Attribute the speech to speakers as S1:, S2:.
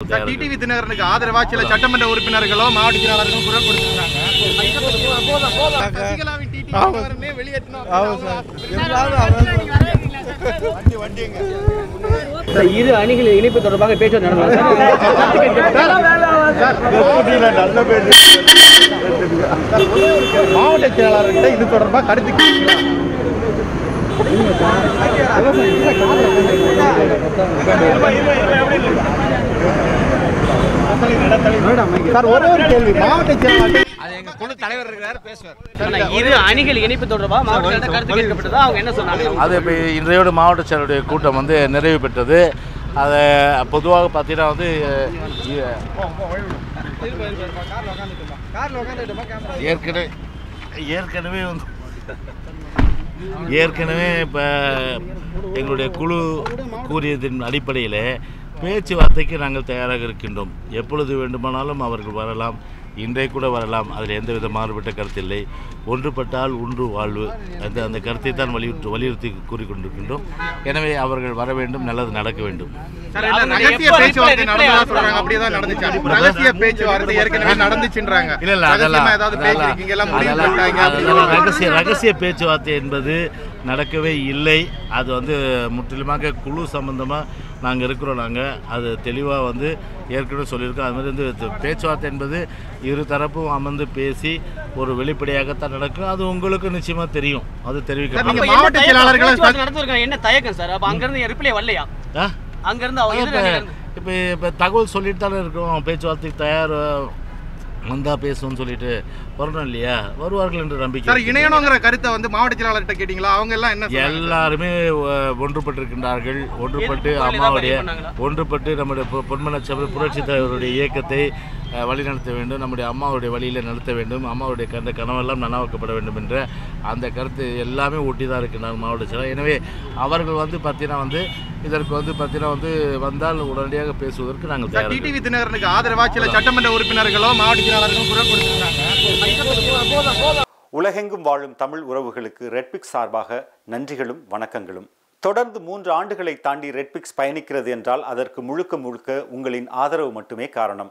S1: TTV தினகரனுக்கு ஆதரவா சில சட்டமன்ற உறுப்பினர்களோ மாவட்ட செயலாளர்களும் குரல் கொடுத்திருக்காங்க வெளியேற்றணும்
S2: இரு அணிகள் இணைப்பு தொடர்பாக பேச்சு
S1: மாவட்ட செயலாளர்கிட்ட இது தொடர்பாக கருத்து சார் ஒரே ஒரு கேள்வி மாவட்ட செயலாளர்
S3: அது எங்க குழு தலைவர் இருக்கிறாரு பேசுவார்.
S2: ஆனா, இரு அணிகள் இணைப்பு தொடர்பாக மாவட்ட கருத்து கேட்கப்பட்டதா அவங்க என்ன சொன்னாங்க?
S4: அது இப்போ இன்றையோடு மாவட்ட செயலுடைய கூட்டம் வந்து நிறைவு பெற்றது. அதை பொதுவாக பார்த்தீங்கன்னா வந்து ஏற்கனவே ஏற்கனவே வந்து ஏற்கனவே இப்போ எங்களுடைய குழு கூறியதின் அடிப்படையில் பேச்சுவார்த்தைக்கு நாங்கள் தயாராக இருக்கின்றோம். எப்பொழுது வேண்டுமானாலும் அவர்கள் வரலாம். இன்றைய கூட வரலாம். அதில் எந்தவித மாறுபட்ட கருத்தில்லை. ஒன்றுபட்டால் ஒன்று வாழ்வு. அந்த அந்த கருத்தை தான் வலியுறுத்தி வலியுறுத்தி கூறிக்கொண்டிருக்கின்றோம் எனவே அவர்கள் வர வேண்டும். நல்லது நடக்க வேண்டும்.
S1: இல்ல
S4: இல்ல இல்ல ரகசிய பேச்சுவார்த்தை என்பது நடக்கவே இல்லை. அது வந்து முற்றிலுமாக குழு சம்பந்தமாக நாங்கள் இருக்கிறோம் நாங்கள் அது தெளிவாக வந்து ஏற்கனவே சொல்லியிருக்கோம். அது மாதிரி வந்து பேச்சுவார்த்தை என்பது இரு தரப்பும் அமர்ந்து பேசி ஒரு வெளிப்படையாகத்தான் நடக்கும். அது உங்களுக்கு நிச்சயமாக தெரியும். அது தெரிவிக்க
S1: நீங்க மாவட்ட செயலாளர்களை
S2: நடத்திருக்காங்க என்ன தயக்கம் சார்? அப்ப அங்க இருந்து ரிப்ளை வரலையா?
S4: ஆ?
S2: அங்க இருந்து அவங்க எதிர் அணியில இருந்து-
S4: இப்போ இப்போ தகவல் சொல்லிட்டு தானே இருக்கோம். பேச்சுவார்த்தைக்கு தயார் வந்தா பேசுவோம்னு சொல்லிட்டு வரணும் இல்லையா வருவார்கள் என்று நம்பிக்கை
S1: சார். இணையணுங்கிற கருத்தை வந்து மாவட்ட செயலாளர்கிட்ட கேட்டீங்களா அவங்க எல்லாம் என்ன?
S4: எல்லாருமே ஒன்றுபட்டிருக்கின்றார்கள் ஒன்றுபட்டு அம்மாவுடைய? ஒன்றுபட்டு நம்முடைய பொ- பொன்மன சபை புரட்சி தலைவருடைய இயக்கத்தை வழிநடத்த வேண்டும். நம்முடைய அம்மாவுடைய வழியில் நடத்த வேண்டும். அம்மாவுடைய கண்ட கனவெல்லாம் நனவாக்கப்பட வேண்டும் என்ற அந்த கருத்து எல்லாமே ஒட்டி தான் இருக்கின்றார் மாவட்ட செயலர். எனவே அவர்கள் வந்து பார்த்தீங்கன்னா வந்து இதற்கு வந்து பார்த்தீங்கன்னா வந்து வந்தால் உடனடியாக பேசுவதற்கு நாங்கள்
S1: சார்
S4: தயாராக
S1: டிடிவி தினகரனுக்கு ஆதரவா சில சட்டமன்ற உறுப்பினர்களோ மாவட்ட செயலாளர்களும் குரல் கொடுத்திருக்காங்க.
S5: உலகெங்கும் வாழும் தமிழ் உறவுகளுக்கு ரெட்பிக்ஸ் சார்பாக நன்றிகளும் வணக்கங்களும். தொடர்ந்து மூன்று ஆண்டுகளை தாண்டி ரெட்பிக்ஸ் பயணிக்கிறது என்றால் அதற்கு முழுக்க முழுக்க உங்களின் ஆதரவு மட்டுமே காரணம்.